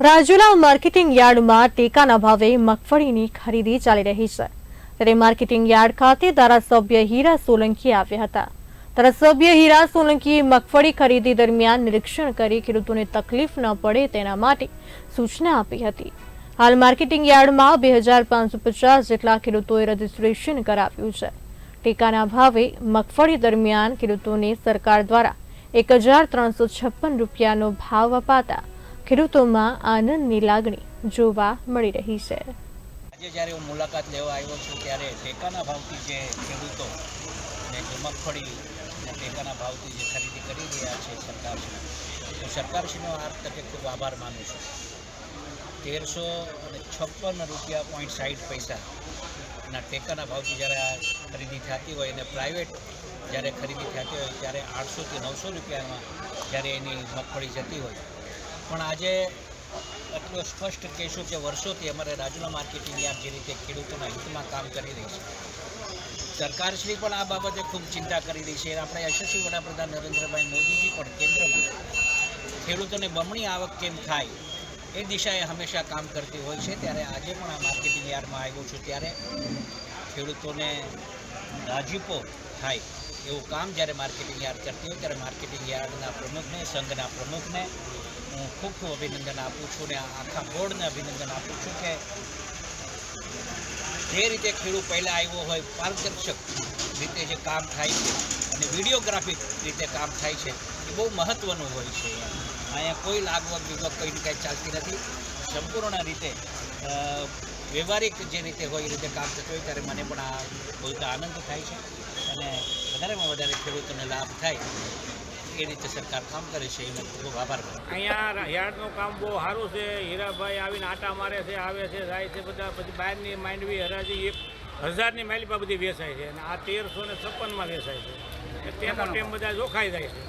Rajula marketing યાર્ડમાં ટેકાના ભાવે મગફળીની ખરીદી ચાલી રહી છે. ત્યારે માર્કેટિંગ યાર્ડ ખાતે ધારાસભ્ય હીરા સોલંકી આવ્યા હતા. ધારાસભ્ય હીરા સોલંકીએ મગફળી ખરીદી દરમિયાન નિરીક્ષણ કરી ખેડૂતોને તકલીફ ન પડે તેના માટે સૂચના આપી હતી. હાલ માર્કેટિંગ યાર્ડમાં બે હજાર પાંચસો પચાસ જેટલા ખેડૂતોએ રજીસ્ટ્રેશન કરાવ્યું છે. ટેકાના ભાવે મગફળી દરમિયાન ખેડૂતોને સરકાર દ્વારા એક હજાર ત્રણસો છપ્પન રૂપિયાનો ભાવ અપાતા ખેડૂતોમાં આનંદની લાગણી જોવા મળી રહી છે. આજે જ્યારે હું મુલાકાત લેવા આવ્યો છું, ત્યારે ટેકાના ભાવથી જે ખેડૂતો જે મગફળી ટેકાના ભાવથી જે ખરીદી કરી રહ્યા છે સરકારશ્રી તો સરકારશ્રીનો આ તકે ખૂબ આભાર માનું છું. તેરસો અને છપ્પન રૂપિયા પોઈન્ટ સાઠ પૈસા ના ટેકાના ભાવથી જ્યારે આ ખરીદી થતી હોય અને પ્રાઇવેટ જ્યારે ખરીદી થતી હોય, ત્યારે આઠસોથી નવસો રૂપિયામાં જ્યારે એની મગફળી જતી હોય પણ આજે એટલો સ્પષ્ટ કહેશું કે વર્ષોથી અમારે રાજુલા માર્કેટિંગ યાર્ડ જે રીતે ખેડૂતોના હિતમાં કામ કરી રહી છે. સરકારશ્રી પણ આ બાબતે ખૂબ ચિંતા કરી રહી છે. આપણે યશસ્વી વડાપ્રધાન નરેન્દ્રભાઈ મોદીજી પણ કેન્દ્રમાં ખેડૂતોને બમણી આવક કેમ થાય એ દિશાએ હંમેશા કામ કરતી હોય છે. ત્યારે આજે પણ આ માર્કેટિંગ યાર્ડમાં આવ્યો છું. ત્યારે ખેડૂતોને રાજીપો થાય એવું કામ જ્યારે માર્કેટિંગ યાર્ડ કરતી હોય ત્યારે માર્કેટિંગ યાર્ડના પ્રમુખને, સંઘના પ્રમુખને હું ખૂબ ખૂબ અભિનંદન આપું છું ને આખા બોર્ડને અભિનંદન આપું છું કે જે રીતે ખેડૂત પહેલાં આવ્યો હોય, પારદર્શક રીતે જે કામ થાય છે અને વિડીયોગ્રાફિક રીતે કામ થાય છે, એ બહુ મહત્ત્વનું હોય છે. અહીંયા કોઈ લાગવગ વિગત કોઈને કાંઈ ચાલતી નથી. સંપૂર્ણ રીતે વ્યવહારિક જે રીતે હોય એ રીતે કામ થતું હોય ત્યારે મને પણ આ બોલતા આનંદ થાય છે. અને વધારેમાં વધારે ખેડૂતોને લાભ થાય એ રીતે સરકાર કામ કરે છે એનો ખૂબ આભાર અહીંયા યાર્ડનું કામ બહુ સારું છે. હીરાભાઈ આવીને આટા મારે છે આવે છે જાય છે બધા પછી બહારની માંડવી હરાજી એક હજારની માલિપા બધી વેચાય છે. અને આ તેરસો ને છપ્પનમાં વેચાય છે. તેનો ટેમ બધા જોખાઈ જાય છે.